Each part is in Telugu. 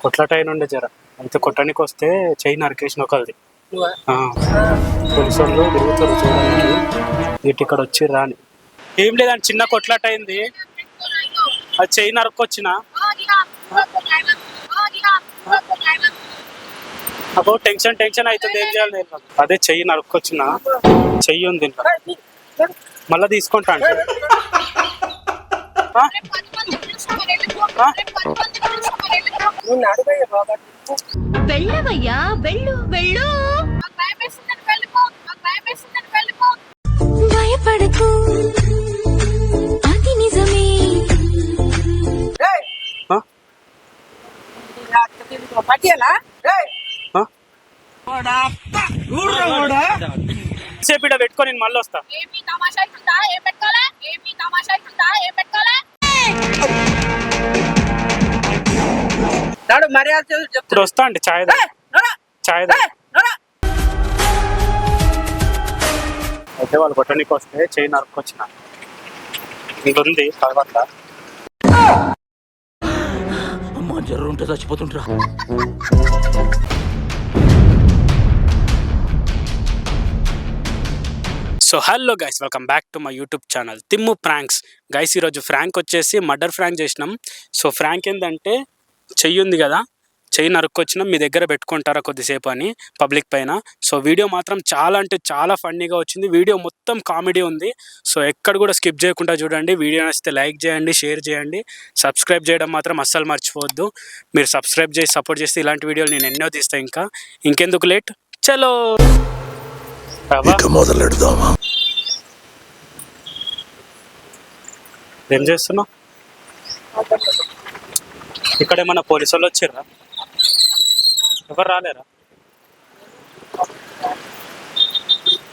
కొట్లాటైన ఉండే జర. అయితే కొట్టడానికి వస్తే చెయ్యి నరికేసిన ఒకరిది పోలీసు వాళ్ళు తిరుగుతారు చూడడానికి. ఇటు ఇక్కడ వచ్చి రాని. ఏం లేదండి చిన్న కొట్లాట అయింది అది చెయ్యి నరుక్కొచ్చిన. అబ్బో టెన్షన్ టెన్షన్ అవుతుంది ఏం చేయాలి అదే చెయ్యి నరుక్కొచ్చిన. చెయ్యి ఉంది మళ్ళీ తీసుకుంటా అంటే ఆ? ఆ? నువ్వు నడువయ్య బాబా వెళ్ళవయ్యా వెళ్ళు వెళ్ళు. భయపడకు. అది నిజమే. పట్టియాలా? సేపు ఇక్కడ పెట్టుకొని నేను మళ్ళీ వస్తా ఏమి తమాషా అవుతుందా ఏం పెట్టుకోలే ఏమి తమాషా అవుతుందా ఏం పెట్టుకోలే ఇప్పుడు వస్తా అండి ఛాయ్! ఛాయ్! అయితే వాళ్ళు కొట్టడానికి వస్తే చెయ్యి నరుక్కొచ్చిన ఇది ఉంది తర్వాత. అమ్మ జ్వరం ఉంటే చచ్చిపోతుంటరా so hello guys welcome back to my YouTube channel Thimmu pranks guys ఈరోజు ఫ్రాంక్ వచ్చేసి మర్డర్ ఫ్రాంక్ చేసినాం. సో ఫ్రాంక్ ఏంటంటే చెయ్యి ఉంది కదా చెయ్యి నరుక్కొచ్చినాం మీ దగ్గర పెట్టుకుంటారా కొద్దిసేపు అని పబ్లిక్ పైన. సో వీడియో మాత్రం చాలా అంటే చాలా ఫన్నీగా వచ్చింది. వీడియో మొత్తం కామెడీ ఉంది. సో ఎక్కడ కూడా స్కిప్ చేయకుండా చూడండి. వీడియో నచ్చితే లైక్ చేయండి షేర్ చేయండి. సబ్స్క్రైబ్ చేయడం మాత్రం అస్సలు మర్చిపోవద్దు. మీరు సబ్స్క్రైబ్ చేసి సపోర్ట్ చేస్తే ఇలాంటి వీడియోలు నేను ఎన్నో తీస్తాను ఇంకా. ఇంకెందుకు లేట్? చలో! ఇక మొదలెడదామా? ఏం చేస్తున్నావు? ఇక్కడ ఏమన్నా పోలీసు వాళ్ళు వచ్చిర్రా ఎవరు రాలేరా?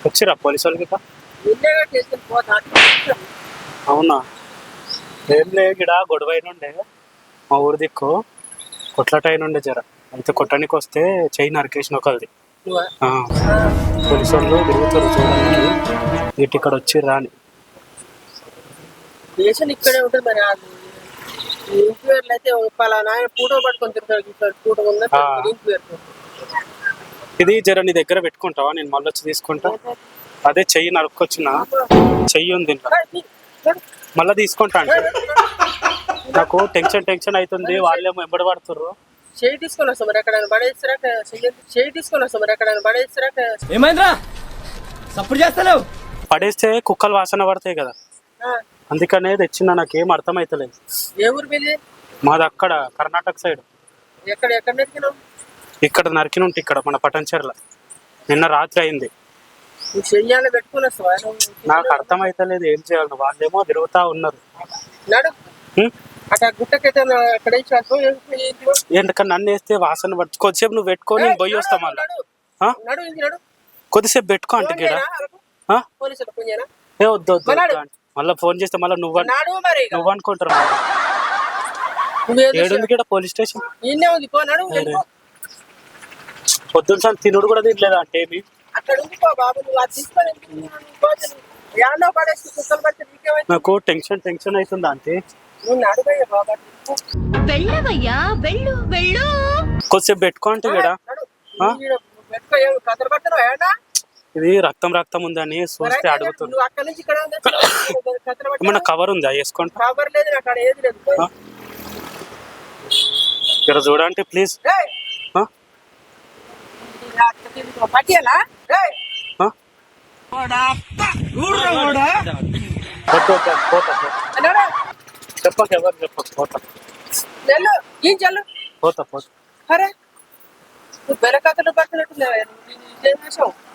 వచ్చిరా పోలీసు వాళ్ళకి అవునా? ఏం లే గిడ గొడవ అయినుండే మా ఊరి దిక్కు. కొట్లాట అయినుండే జర. అయితే కొట్టడానికి వస్తే చెయ్యి నరికేసిన ఒకరిది పోలీసు వాళ్ళు తిరుగుతారు చూడడానికి. ఇటు ఇక్కడ వచ్చి రాని దేశం ఇక్కడే ఉంటుంది మరి అది ఇంక్వైర్లు అయితే పలానా ఆయన ఫోటో పట్టుకొని తిరుగుతాడు ఇక్కడ ఫోటో ఉందా ఆ. ఇంక్వైర్ ఇది జర నీ దగ్గర పెట్టుకుంటావా? నేను మళ్ళీ వచ్చి తీసుకుంటా. అదే చెయ్యి నరుక్కొచ్చిన. చెయ్యి ఉంది. మళ్ళీ తీసుకుంటా అంటే. నాకు టెన్షన్ టెన్షన్ అవుతుంది. వాళ్ళేమో ఎంబడి పడుతుర్రు. చేయి తీసుకొని వస్తాం మరి. ఎక్కడైనా పడేస్తారా చేయి తీసుకొని వస్తాం మరి. ఎక్కడైనా పడేస్తారా ఏమైందిరా? సప్పుడు చేస్తలేవు? పడేస్తే కుక్కలు వాసన పడతాయి కదా. అందుకనే తెచ్చిన నాకేం అర్థమైతలేదు. ఏ ఊరు మీది? మాది అక్కడ కర్ణాటక సైడ్. ఎక్కడ ఎక్కడ నెక్కినావు ఇక్కడ ఇక్కడ మన పటంచెర్ల. నిన్న రాత్రి అయింది. నువ్వు చెయ్యాలి పెట్టుకుని వస్తావా? నువ్వు? నాకు అర్థమైతలేదు ఏం చేయాలి వాళ్ళేమో తిరుగుతా ఉన్నారు. నడు. హ్మ్? అక్కడ గుట్టకైతే అక్కడ ఇచ్చాను ఎందుకని నన్ను వేస్తే వాసన పడుతుంది. కొద్దిసేపు నువ్వు పెట్టుకొని నేను పోయి వస్తా మళ్ళీ. నడు ఆ? నడు. ఇంక నడు. కొద్దిసేపు పెట్టుకో అంటే ఫోన్ చేయనా? ఏ వద్దు. వద్దు అంటే. మళ్ళీ ఫోన్ చేస్తే మళ్ళీ నువ్వు. నువ్వు అనుకుంటారు నువ్వేదో ఏడుంది కిడ పోలీస్ స్టేషన్. పొద్దున్న సార్ తినుడు కూడా తినలేదా అంటే ఏమి నాకు టెన్షన్ టెన్షన్ అవుతుంది అంటే కొద్దిసేపు పెట్టుకో అంటే గిడ. ఏం ఇది రక్తం రక్తం ఉందని చూస్తే అడుగుతుంది. నువ్వు ఏమన్నా కవర్ ఉందా వేసుకుంటా కవర్ లేదు నాకు అక్కడ ఏది లేదు. ఆ? ఇక్కడ చూడండి ప్లీజ్. చెప్పక ఎవరు చెప్పక పోతా ఏం చెల్లు పోతా పోతా అరే నువ్వు బెర కథలు పట్టినట్టు ఇదేం చేసావు? నడు చిన్న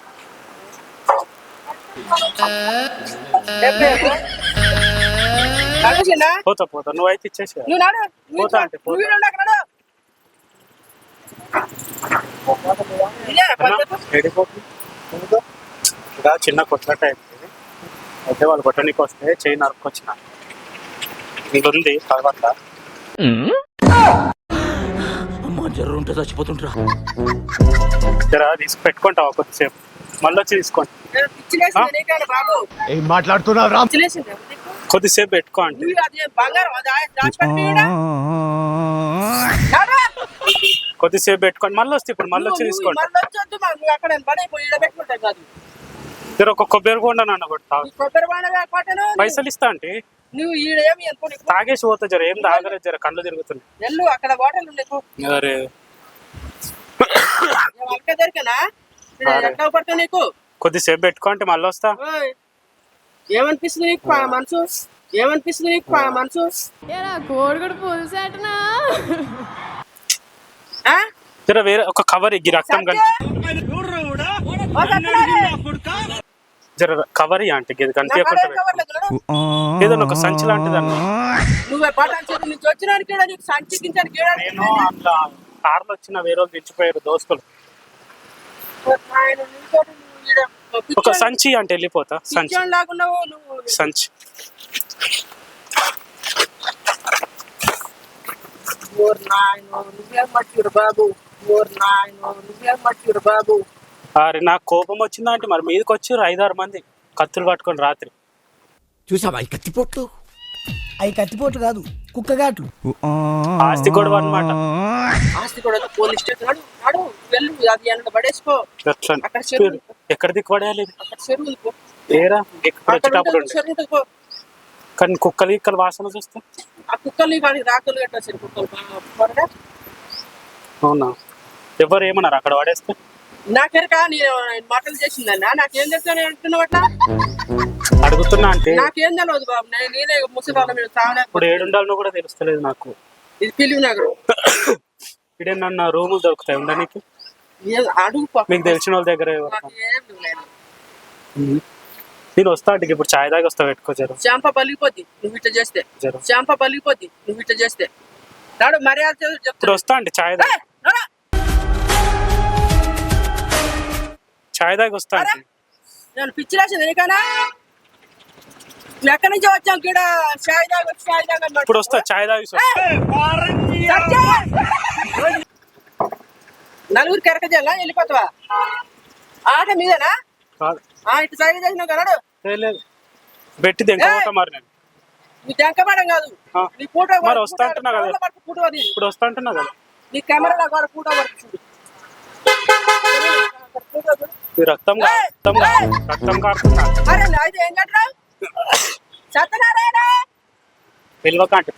పోతా పోతా. నువ్వు అయితే ఇచ్చేసి పోతా అంటే పోతా. చిన్న కొట్లాట అయింది అయితే వాళ్ళు కొట్టడానికి వస్తే చెయ్యి నరుక్కొచ్చిన ఇది ఉంది తర్వాత. అమ్మ జ్వరం ఉంటే చచ్చిపోతుంటరా జర తీసి పెట్టుకుంటావా కొద్దిసేపు? మళ్ళీ వచ్చి తీసుకోండి ఏం మాట్లాడుతున్నావు రా? పిచ్చిలేసింది నీకు? కొద్దిసేపు పెట్టుకో అంటే. కొద్దిసేపు పెట్టుకోండి. మళ్ళీ వస్తే ఇప్పుడు మళ్ళీ వచ్చి తీసుకోండి. మళ్ళీ వచ్చొద్దు మా- నువ్వు అక్కడ పడైపోయి ఈడ పెట్టుకుంటావు కాదు జర ఒక కొబ్బరి కొండ నన్ను కొడతా. పైసలు ఇస్తా అంటే నువ్వు తాగేసి పోతా జర ఏం తాగలేదు జర కళ్ళు తిరుగుతున్నాయి. ఎల్లు అక్కడ బాటలు అరే. ఎట్లా నీకు? కొద్దిసేపు పెట్టుకో అంటే మళ్ళీ వస్తా. ఏమనిపిస్తుంది నీకు పా మనసు? ఏమనిపిస్తుంది నీకు పా మనసు? కోడిగుడు పులుసేటనా? జర వేరే ఒక కవర్ ఇగ్గి రక్తం! జర కవర్ అంటే ఇది కనిపించకుండా కాడ ఏం కవర్లేదు చూడు. ఏదైనా ఒక సంచి లాంటిది అన్న. నువ్వే అట్లా కార్లో వచ్చిన వేరే వాళ్ళు తెచ్చిపోయారు దోస్తులు ఆయన నీతోటి నువ్వు ఈడ ఒక సంచి అంటే వెళ్ళిపోతా సంచి. సంచి. అరే నాకు కోపం వచ్చిందా అంటే మరి మీదకి వచ్చారు ఐదారు మంది. కత్తులు పట్టుకొని రాత్రి. చూసావా ఈ కత్తిపోట్లు? అవి కత్తిపోట్లు కాదు కుక్కగాట్లు. ఆస్తి గొడవ అనమాట ఆస్తి కూడా పోలీస్ స్టేషన్ వెళ్ళు అది వెనక పడేసుకో. అక్కడ చెరువు ఎక్కడ దిక్కుపడేయాలి? ఇది? అక్కడ చెరువు. ఏరా ఇక్కడ చెరువు. కానీ కుక్కలు ఇక్కలు వాసన చూస్తే? ఆ కుక్కల్ని కానీ రాకులు కట్టేసారు కుక్కలు బాగా త్వరగా అవునా? ఎవరు ఏమన్నారు అక్కడ పడేస్తే నాకెరక నేను మాటలు చేసిందన్నా? నాకేం చెప్తాను అంటున్నావు అట్లా? అడుగుతున్నా అంటే? నాకేం తెలియదు బాబు. నేను నేనే ముసలి మీద తాగలేక ఇప్పుడు ఏడుండాలనో కూడా తెలుస్తలేదు నాకు. ఇది పిలివి నగరం ఇడేనన్న రూములు దొరుకుతాయి ఉండడానికి అడుగు. మీకు తెలిసిన వాళ్ళ దగ్గర. నేను వస్తా అంటే ఇప్పుడు చాయ్ దాకా వస్తా పెట్టుకోచారు చాంప పలిగిపోద్ది నువ్వు ఇట్లా చేస్తే. చాంప పలిగిపోద్ది నువ్వు ఇట్లా చేస్తే. నాడు మర్యాద ఇప్పుడు వస్తా అండి చాయ్ దాకా. చాయ్ దాకా వస్తా నేను పిచ్చి రాసింది నీకనా నువ్వు ఎక్కడి నుంచి వచ్చావు? ఇక్కడ షాయి దాకా వచ్చి దాకా. ఇప్పుడు వస్తా వస్తా. సత్యం! నలుగురు కెరక చేయాలా? వెళ్ళిపోతావా? ఆట మీదేనా? కాదు. ఆ, ఇటు సైడ్ చేసినావు కన్నాడు పెట్టి నీ కాదు. నీ ఫోటో మరి వస్తా అంటున్నా కదా. ఫోటో అది. ఇప్పుడు వస్తా అంటున్నా కదా. నీ కెమెరా కూడా ఫోటో చూడు. రక్తం కారుతున్నా. అరే అయితే ఏం సత్యనారాయణ!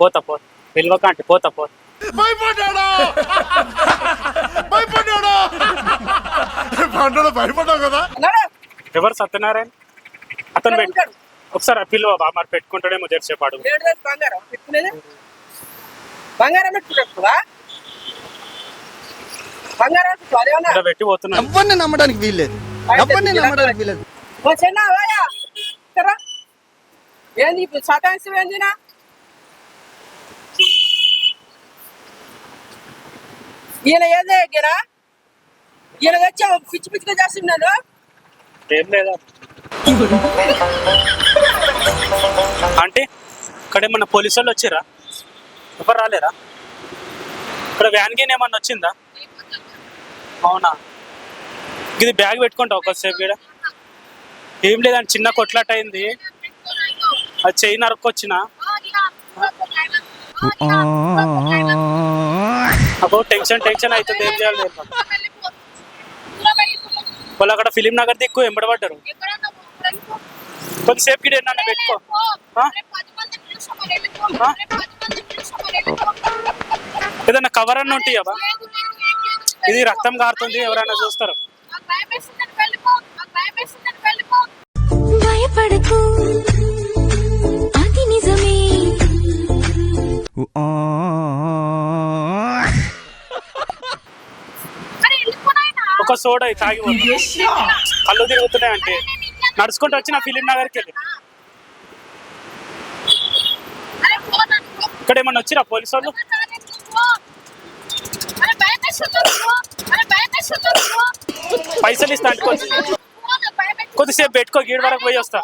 పోతా పోతా. పోతా పోతా. భయపడ్డాడు? భయపడ్డాడు? పంటలు భయపడ్డావు కదా? ఎవరు సత్యనారాయణ? అతను ఇక్కడ పెట్టు ఉంటాడు. ఒకసారి పిలువ బా మరి పెట్టుకుంటాడేమో అడుగు వేలు బంగారం. పెట్టుకునేది? బంగారం పెట్టుకుంటావా బంగారం పెట్టుకో, అదేమన్నా ఇక్కడ పెట్టి పోతున్నా ఎవరిని నమ్మడానికి వీల్లేదు? ఎవరిని నమ్మడానికి వీల్లేదు? ఏంది ఇప్పుడు సతాంశం ఏందినా? ఈయన ఏంది ఈయన ఈయన పిచ్చి పిచ్చిగా చేస్తున్నాడు ఏం లేదా అంటే ఇక్కడ ఏమన్నా పోలీసు వాళ్ళు వచ్చిర్రా ఎవరు రాలేరా ఇక్కడ వ్యాన్ గీన్ ఏమన్నా వచ్చిందా అవునా ఇది బ్యాగ్ పెట్టుకుంటా ఒకసేపు ఇక్కడ ఏం లేదండి చిన్న కొట్లాట అయింది అది చెయ్యి నరుక్కొచ్చిన అబ్బో టెన్షన్ టెన్షన్ అవుతుంది ఏం చేయాలి. వాళ్ళు అక్కడ ఫిలిం నగర్ దిక్కు ఎంబడబడ్డారు కొద్దిసేపు గిడ ఏమన్నా పెట్టుకో? ఏదన్నా కవర్ అన్న ఉంటాయి కదా ఇది రక్తం కారుతుంది ఎవరైనా చూస్తారు. భయపడకు. అది నిజమే. ఒక సోడా తాగి. కళ్ళు తిరుగుతున్నాయి అంటే నడుచుకుంటూ వచ్చిన ఫిలిం నగర్కి వెళ్ళి ఇక్కడ ఏమన్నా వచ్చిరా పోలీసు వాళ్ళు పైసలు ఇస్తా అంటే కొంచెం కొద్దిసేపు పెట్టుకో గీడ వరకు పోయి వస్తా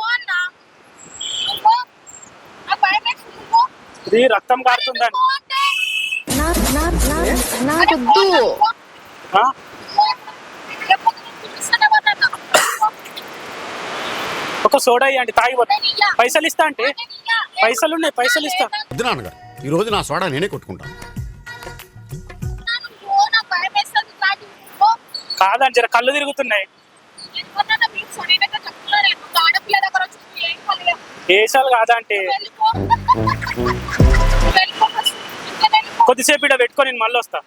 ఇది రక్తం కారుతుందని నాకొద్దు ఆ? ఒక సోడా ఇవ్వండి తాగిపోతా. పైసలు ఇస్తా అంటే? పైసలు ఉన్నాయి పైసలు ఇస్తా. వద్దు నాన్నగారు ఈ రోజు నా సోడా నేనే కొట్టుకుంటాను కాదని జర కళ్ళు తిరుగుతున్నాయి. first. ఇంకా వెళ్ళిపో. కొద్దిసేపు ఇక్కడ పెట్టుకొని నేను మళ్ళీ వస్తా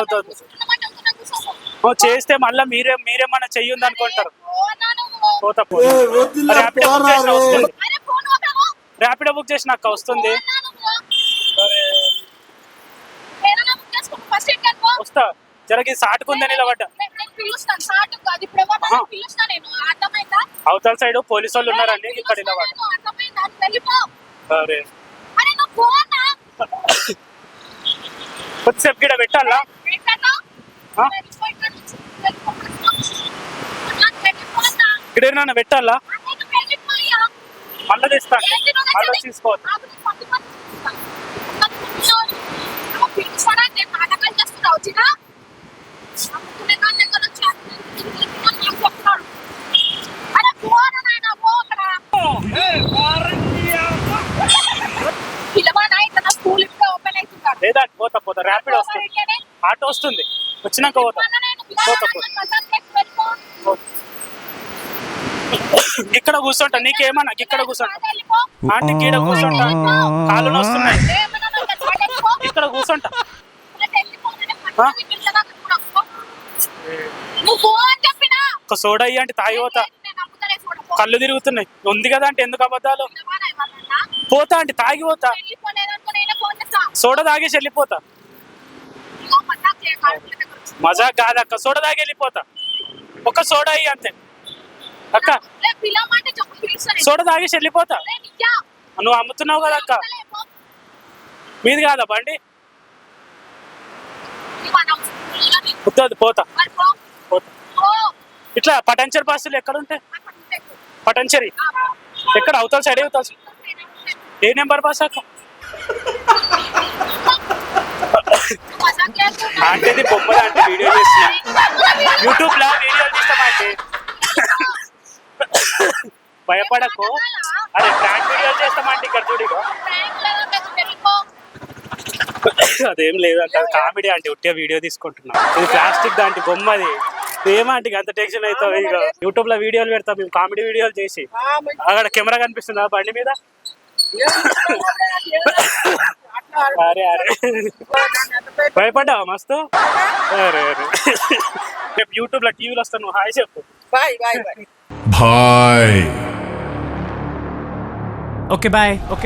వద్దు, వద్దు. కూర్చున్నామంటే కూర్చున్నా, కూర్చోకు. ఓ, చేస్తే మళ్ళీ మీరే మీరేమన్నా చెయ్యుంది అనుకుంటారు. పోతా ర్యాపిడో బుక్ అరే అక్కడ చేసిన అక్క వస్తుంది. అరే. వస్తా. జరగి సాటుకుందని నిలబడ్డా. అవతల సైడ్ పోలీసు వాళ్ళు ఉన్నారండి ఇక్కడ అరే పోనా? కొద్దిసేపు ఇక్కడ పెట్టాలా? ఇక్కడ పెట్టాలా. మళ్ళీ తెస్తా. మళ్ళీ? తీసుకోవద్దు. వచ్చినా? లేదా పోతా పోతా ర్యాపిడో వస్తుంది. ఆటో వస్తుంది. వచ్చినాక పోతా. ఇక్కడ కూర్చుంటా నీకేమన్నా? ఇక్కడ కూర్చుంటా. ఆంటీ గీడ కాళ్ళు వస్తున్నాయి. ఇక్కడ కూర్చుంటా. ఒక సోడా ఇయ్యి అంటే తాగి పోతా నేను నమ్ముతలే చూడు, పో. కళ్ళు తిరుగుతున్నాయి. ఉంది కదా అంటే ఎందుకు అబద్ధాలు? పోతా అంటే తాగి సోడా తాగేసి వెళ్ళిపోతా. మజా కాదు అక్క మజా సోడా తాగి వెళ్ళిపోతా. ఒక సోడా అయ్యి అంతే. అక్క లే, సోడా తాగేసి వెళ్ళిపోతా. నువ్వు అమ్ముతున్నావు కదా అక్క. మీది కాదా బండి? పోతా. పోతా. ఇట్లా పటంచర్ బస్సులు ఎక్కడుంటాయి ఉంటాయి ఎక్కడ? అవతల సైడ్ అవతల ఏ నెంబర్ బస్ అంటే ఆంటీది బొమ్మలు అంటే వీడియో చేసిన. యూట్యూబ్ లా వీడియోలు తీస్తామంటే భయపడకు. అదే ప్రాంక్ వీడియోలు చేస్తామంటే ఇక్కడ చూడిగో అదేం లేదంట కామెడీ అంటే ఉట్టే వీడియో తీసుకుంటున్నా. ఇది ప్లాస్టిక్ దాంటి బొమ్మది అది ఏమంటే అంత టెన్షన్ అవుతావు ఇక యూట్యూబ్లో వీడియోలు పెడతాం మేము కామెడీ వీడియోలు చేసి. అక్కడ కెమెరా కనిపిస్తుందా బండి మీద? అరే అరే. భయపడ్డావా మస్తు? అరే అరే. రేపు యూట్యూబ్లో టీవీలో వస్తాను నువ్వు హాయ్ చెప్పు. Bye bye bye. Okay bye okay